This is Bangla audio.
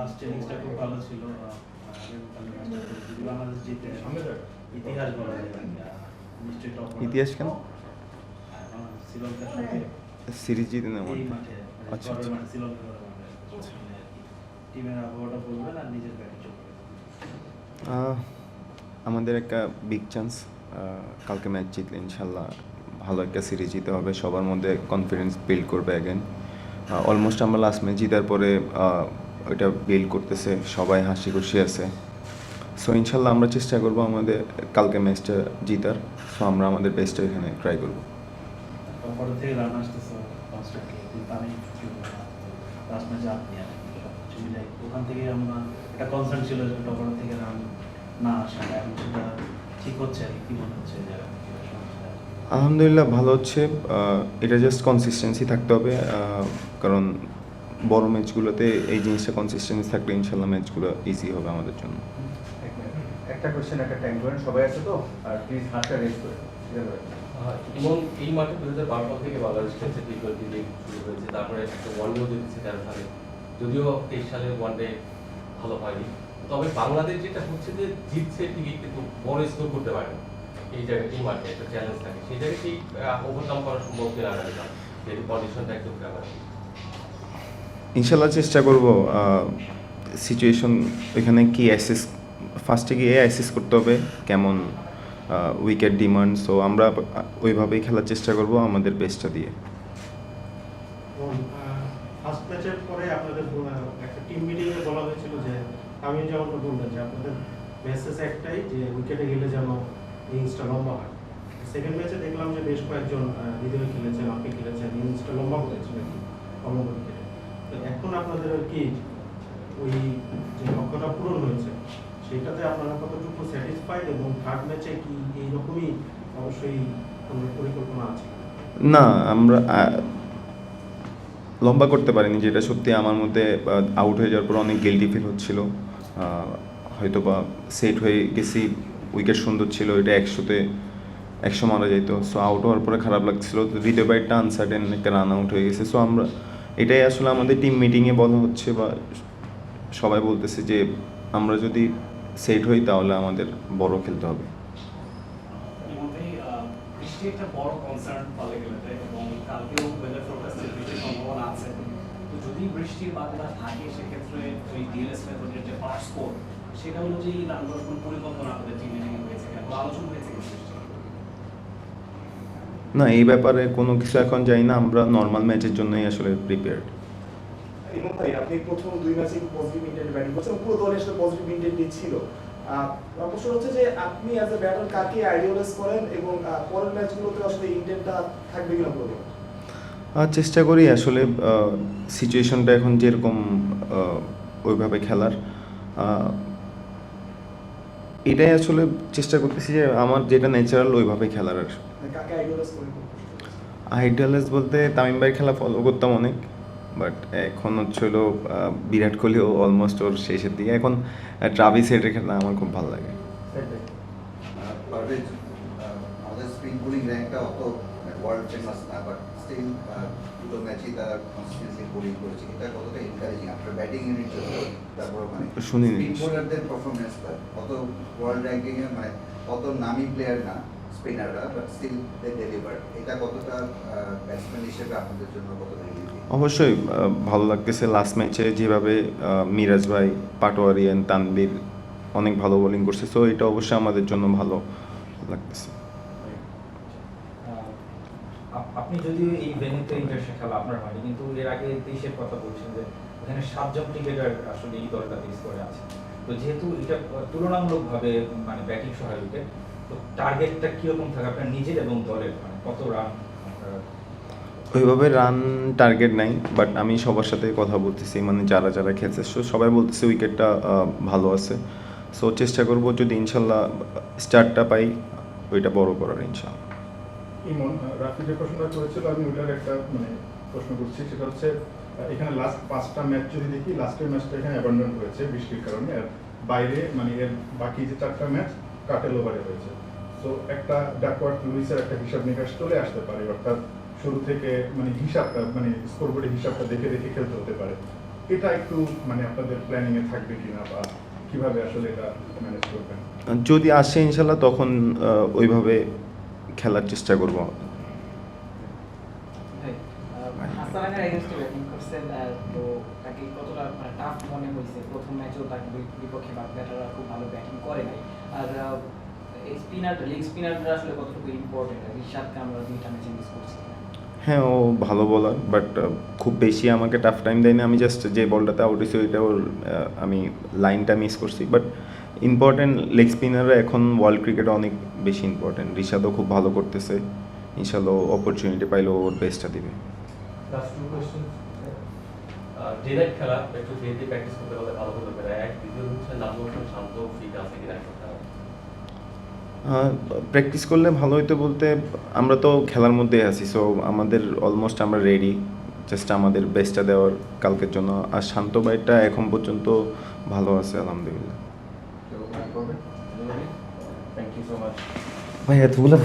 ইনিংসটা খুব ভালো ছিল বাংলাদেশ জিতে ইতিহাস বলা যায় নিশ্চয়ই টপ ইতিহাস কেন? শ্রীলঙ্কার সাথে। সিরিজ জিতে মানে আচ্ছা, আচ্ছা। মানে আর কি। টিমের আবহাওয়াটা বলবেন আর নিজের ব্যাটে চলবে আমাদের একটা বিগ চান্স কালকে ম্যাচ জিতলে ইনশাল্লাহ ভালো একটা সিরিজ জিতে হবে। সবার মধ্যে কনফিডেন্স বিল্ড করবে অ্যাগেন অলমোস্ট আমরা লাস্ট ম্যাচ জিতার পরে ওইটা বিল্ড করতেছে সবাই হাসি খুশি আছে। সো ইনশাল্লাহ আমরা চেষ্টা করব আমাদের কালকে ম্যাচটা জিতার। সো আমরা আমাদের বেস্টটা এখানে ট্রাই করব। ওখান থেকে আমরা একটা কনসার্ন ছিল যে টপার থেকে রান না আসা এখন সেটা ঠিক হচ্ছে আর কি কি মনে হচ্ছে? আলহামদুলিল্লাহ ভালো হচ্ছে। এটা জাস্ট কনসিস্টেন্সি থাকতে হবে। কারণ বড় ম্যাচগুলোতে এই জিনিসটা কনসিস্টেন্সি থাকলে ইনশাল্লাহ ম্যাচগুলো ইজি হবে আমাদের জন্য। একটা কোশ্চেন একটা টাইম করেন সবাই আছে তো? আর প্লিজ হাতটা রেস করে। হয়। এবং এই মাঠে দু হাজার বারো থেকে বাংলাদেশ খেলছে টি টোয়েন্টি লিগ শুরু হয়েছে। তারপরে একটা ওয়ান ডেও জিতেছে তেরো সালে। যদিও তেইশ সালে ওয়ান ডে ভালো হয়নি। তবে বাংলাদেশ যেটা হচ্ছে যে জিতছে ঠিকই কিন্তু বড় স্কোর করতে পারে না। এই জায়গায় এই মাঠে একটা চ্যালেঞ্জ থাকে। সেই জায়গায় সেই ওভারকাম করা সম্ভব কিনা যেহেতু কন্ডিশনটা একটু খারাপ। ইনশাল্লাহ চেষ্টা করব সিচুয়েশন এখানে কি অ্যাসেস ফার্স্টে গিয়ে অ্যাসেস করতে হবে কেমন উইকেট ডিমান্ড সো আমরা ওইভাবেই খেলার চেষ্টা করব আমাদের বেস্টটা দিয়ে। হয়েছিল সেকেন্ড ম্যাচে দেখলাম যে বেশ কয়েকজন হৃদয় খেলেছেন, আপনি খেলেছেন ইনিংসটা লম্বা আর কি উইকেটে এখন আপনাদের আর কি ওই যে লক্ষ্যটা পূরণ হয়েছে সেটাতে আপনারা কতটুকু স্যাটিসফাইড এবং থার্ড ম্যাচে কি এইরকমই অবশ্যই কোনো পরিকল্পনা আছে? না, আমরা লম্বা করতে পারিনি যেটা সত্যি আমার মধ্যে আউট হয়ে যাওয়ার পর অনেক গিল্টি ফিল হচ্ছিল। হয়তো বা সেট হয়ে গেছি উইকেট সুন্দর ছিল, এটা একশোতে একশো মারা যেত সো আউট হওয়ার পরে খারাপ লাগছিল দ্বিতীয় বাইটটা আনসার্টেন একটা রান আউট হয়ে গেছে। সো আমরা এটাই আসলে আমাদের টিম মিটিংয়ে বলা হচ্ছে বা সবাই বলতেছে যে আমরা যদি সেট হই তাহলে আমাদের বড় খেলতে হবে। যে সেটা অনুযায়ী পরিকল্পনা আপনাদের টিম হয়েছে আলোচনা হয়েছে না এই ব্যাপারে কোনো কিছু এখন যাই না আমরা নর্মাল ম্যাচের জন্যই আসলে প্রিপেয়ার্ড আপনি প্রথম দুই ম্যাচে পজিটিভ ইন্টেন্ট ব্যাটিং করছেন পুরো দলের সাথে পজিটিভ ইন্টেন্টই ছিল প্রশ্ন হচ্ছে যে আপনি অ্যাজ এ ব্যাটার কাকে আইডিয়ালাইজ করেন এবং পরের ম্যাচগুলোতে আসলে ইন্টেন্টটা থাকবে কিনা পুরো আর চেষ্টা করি আসলে সিচুয়েশনটা এখন যেরকম ওইভাবে খেলার। এটাই আসলে চেষ্টা করতেছি যে আমার যেটা ন্যাচারাল ওইভাবে খেলার আর কাকে বলতে তামিম ভাইয়ের খেলা ফলো করতাম অনেক বাট এখন হচ্ছে হলো বিরাট কোহলিও অলমোস্ট ওর শেষের দিকে। এখন ট্রাভিস হেডের খেলা আমার খুব ভালো লাগে। আমাদের স্পিন বোলিং র্যাঙ্কটা অত ওয়ার্ল্ড ফেমাস না বাট স্টিল দুটো ম্যাচেই তারা কনসিস্টেন্সি বোলিং করেছে। এটা কতটা এনকারেজিং আপনার ব্যাটিং ইউনিট তারপর মানে শুনিনি। স্পিন বোলারদের পারফরমেন্সটা কত ওয়ার্ল্ড মানে নামি প্লেয়ার না। স্পিনাররা বাট স্টিল দে ডেলিভার এটা কতটা ব্যাটসম্যান হিসেবে আপনাদের জন্য কতটা অবশ্যই ভালো লাগতেছে লাস্ট ম্যাচে যেভাবে মিরাজ ভাই পাটোয়ারি অ্যান্ড তানবীর অনেক ভালো বোলিং করছে। সো এটা অবশ্যই আমাদের জন্য ভালো লাগতেছে। আপনি যদিও এই ভেন্যুতে ইন্টারন্যাশনাল খেলা আপনার হয়নি কিন্তু এর আগে দেশের কথা বলছেন যে এখানে সাতজন ক্রিকেটার আসলে এই দলটাতে স্কোরে আছে। তো যেহেতু এটা তুলনামূলকভাবে মানে ব্যাটিং সহ উইকেট তো টার্গেটটা কীরকম থাকে? আপনার নিজের এবং দলের মানে কত রান ওইভাবে রান টার্গেট নাই বাট আমি সবার সাথে কথা বলতেছি মানে যারা যারা খেলছে সবাই বলতেছে উইকেটটা ভালো আছে। সো চেষ্টা করব যদি ইনশাল্লাহ স্টার্টটা পাই ওইটা বড় করার ইনশাল্লাহ। ইমন রাফি যে প্রশ্নটা করেছিল আমি ওটার একটা মানে প্রশ্ন করছি। সেটা হচ্ছে এখানে লাস্ট পাঁচটা ম্যাচ যদি দেখি লাস্টের ম্যাচটা এখানে অ্যাবান্ডন হয়েছে বৃষ্টির কারণে। আর বাইরে মানে এর বাকি যে চারটা ম্যাচ কাটেল ওভারে হয়েছে তো একটা ডাকওয়ার্ড লুইসের একটা হিসাব নিকাশ চলে আসতে পারে অর্থাৎ শুরু থেকে মানে হিসাবটা মানে স্কোরবোর্ডের হিসাবটা দেখে দেখে খেলতে হতে পারে। এটা একটু মানে আপনাদের প্ল্যানিং এ থাকবে কিনা বা কীভাবে আসলে এটা ম্যানেজ করবেন? যদি আসে ইনশাল্লাহ তখন ওইভাবে খেলার চেষ্টা করব। তো তাকে কতটা মানে টাফ মনে হয়েছে? প্রথম ম্যাচেও তার বি- বিপক্ষে ব্যাটাররা খুব ভালো ব্যাটিং করে নাই। আর স্পিনার লেগ স্পিনাররা আসলে কতটুকু ইম্পর্টেন্ট রিশাদকে আমরা দুইটা ম্যাচে মিস করছি হ্যাঁ ও ভালো বলার বাট খুব বেশি আমাকে টাফ টাইম দেয়নি। আমি জাস্ট যে বলটাতে আউট হয়েছি ওইটা ওর আমি লাইনটা মিস করছি। বাট ইম্পর্টেন্ট লেগ স্পিনাররা এখন ওয়ার্ল্ড ক্রিকেটে অনেক বেশি ইম্পর্টেন্ট রিশাদও খুব ভালো করতেছে। ইনশাল্লাহ অপরচুনিটি পাইলে ওর বেস্টটা দিবে। Last two question day night খেলা একটু ডেতে প্র্যাকটিস করতে পারলে ভালো হতে পারে এক দ্বিতীয় হচ্ছে নাজমুল হোসেন শান্ত ফিট আছে কিনা প্র্যাকটিস করলে ভালো হইতো বলতে আমরা তো খেলার মধ্যে আছি সো আমাদের অলমোস্ট আমরা রেডি জাস্ট আমাদের বেস্টটা দেওয়ার কালকের জন্য। আর শান্ত বাইটা এখন পর্যন্ত ভালো আছে আলহামদুলিল্লাহ। থ্যাংক ইউ সো মাচ ভাই এতগুলো